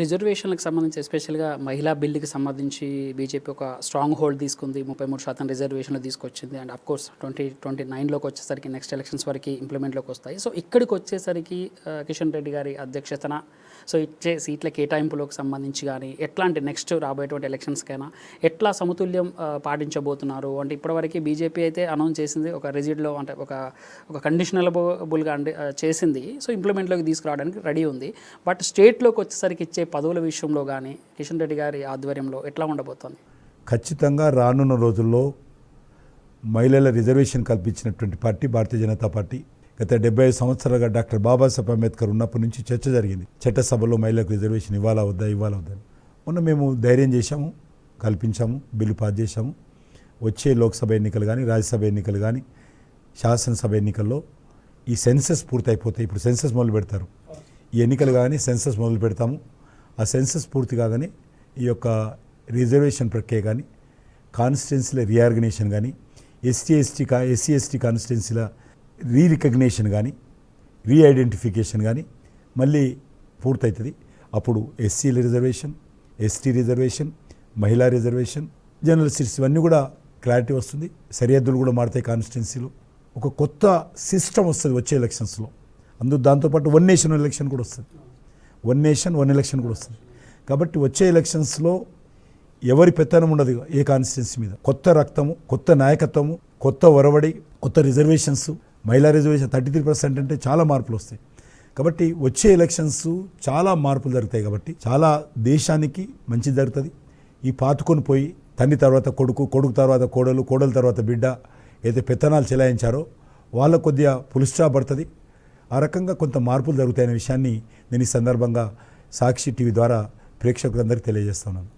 రిజర్వేషన్లకు సంబంధించి ఎస్పెషల్గా మహిళా బిల్లుకి సంబంధించి బీజేపీ ఒక స్ట్రాంగ్ హోల్డ్ తీసుకుంది. ముప్పై మూడు శాతం రిజర్వేషన్లు తీసుకొచ్చింది. And of course twenty twenty నైన్లోకి వచ్చేసరికి నెక్స్ట్ ఎలక్షన్స్ వరకు ఇంప్లిమెంట్లోకి వస్తాయి. సో ఇక్కడికి వచ్చేసరికి కిషన్ రెడ్డి గారి అధ్యక్షతన సో ఇచ్చే సీట్ల కేటాయింపులకు సంబంధించి కానీ ఎట్లాంటి నెక్స్ట్ రాబోయేటువంటి ఎలక్షన్స్కైనా ఎట్లా సమతుల్యం పాటించబోతున్నారు? అంటే ఇప్పటివరకు బీజేపీ అయితే అనౌన్స్ చేసింది ఒక రిజిడ్లో అంటే ఒక ఒక కండిషనలబుల్గా చేసింది. సో ఇంప్లిమెంట్లోకి తీసుకురావడానికి రెడీ ఉంది. బట్ స్టేట్లోకి వచ్చేసరికి ఇచ్చే పదవుల విషయంలో కానీ కిషన్ రెడ్డి గారి ఆధ్వర్యంలో ఎట్లా ఉండబోతోంది? ఖచ్చితంగా రానున్న రోజుల్లో మహిళల రిజర్వేషన్ కల్పించినటువంటి పార్టీ భారతీయ జనతా పార్టీ గత డెబ్బై ఐదు సంవత్సరాలుగా డాక్టర్ బాబాసాహెబ్ అంబేద్కర్ ఉన్నప్పటి నుంచి చర్చ జరిగింది. చట్టసభలో మహిళలకు రిజర్వేషన్ ఇవ్వాలా వద్దా ఇవ్వాలా వద్దా మొన్న మేము ధైర్యం చేశాము కల్పించాము బిల్లు పాస్ చేశాము. వచ్చే లోక్సభ ఎన్నికలు కానీ రాజ్యసభ ఎన్నికలు కానీ శాసనసభ ఎన్నికల్లో ఈ సెన్సస్ పూర్తయిపోతాయి ఇప్పుడు సెన్సస్ మొదలు పెడతారు ఈ ఎన్నికలు కానీ సెన్సస్ మొదలు పెడతాము ఆ సెన్సస్ పూర్తి కాగానే ఈ యొక్క రిజర్వేషన్ ప్రక్రియ కానీ కాన్స్టిట్యున్సీల రీఆర్గనైజేషన్ కానీ ఎస్టీ ఎస్టీ కా ఎస్సీ ఎస్టీ కాన్స్టిట్యున్సీల రీ రికగ్నేషన్ కానీ రీఐడెంటిఫికేషన్ కానీ మళ్ళీ పూర్తవుతుంది అప్పుడు ఎస్సీల రిజర్వేషన్ ఎస్టీ రిజర్వేషన్ మహిళా రిజర్వేషన్ జనరల్ సీట్స్ ఇవన్నీ కూడా క్లారిటీ వస్తుంది. సరిహద్దులు కూడా మారుతాయి కాన్స్టిట్యున్సీలు. ఒక కొత్త సిస్టమ్ వస్తుంది వచ్చే ఎలక్షన్స్లో. అందు దాంతోపాటు వన్ నేషన్ ఎలక్షన్ కూడా వస్తుంది. వన్ నేషన్ వన్ ఎలక్షన్ కూడా వస్తుంది. కాబట్టి వచ్చే ఎలక్షన్స్లో ఎవరి పెత్తనం ఉండదు ఏ కాన్స్టిట్యున్సీ మీద. కొత్త రక్తము కొత్త నాయకత్వము కొత్త ఒరవడి కొత్త రిజర్వేషన్స్ మహిళా రిజర్వేషన్ థర్టీ త్రీ పర్సెంట్ అంటే చాలా మార్పులు వస్తాయి. కాబట్టి వచ్చే ఎలక్షన్స్ చాలా మార్పులు జరుగుతాయి కాబట్టి చాలా దేశానికి మంచి జరుగుతుంది. ఈ పాతుకొని పోయి తండ్రి తర్వాత కొడుకు కొడుకు తర్వాత కోడలు కోడల తర్వాత బిడ్డ ఏదైతే పెత్తనాలు చెలాయించారో వాళ్ళ కొద్దిగా పులుస్టా పడుతుంది. ఆ రకంగా కొంత మార్పులు జరుగుతాయనే విషయాన్ని నేను ఈ సందర్భంగా సాక్షి టీవీ ద్వారా ప్రేక్షకులందరికీ తెలియజేస్తున్నాను.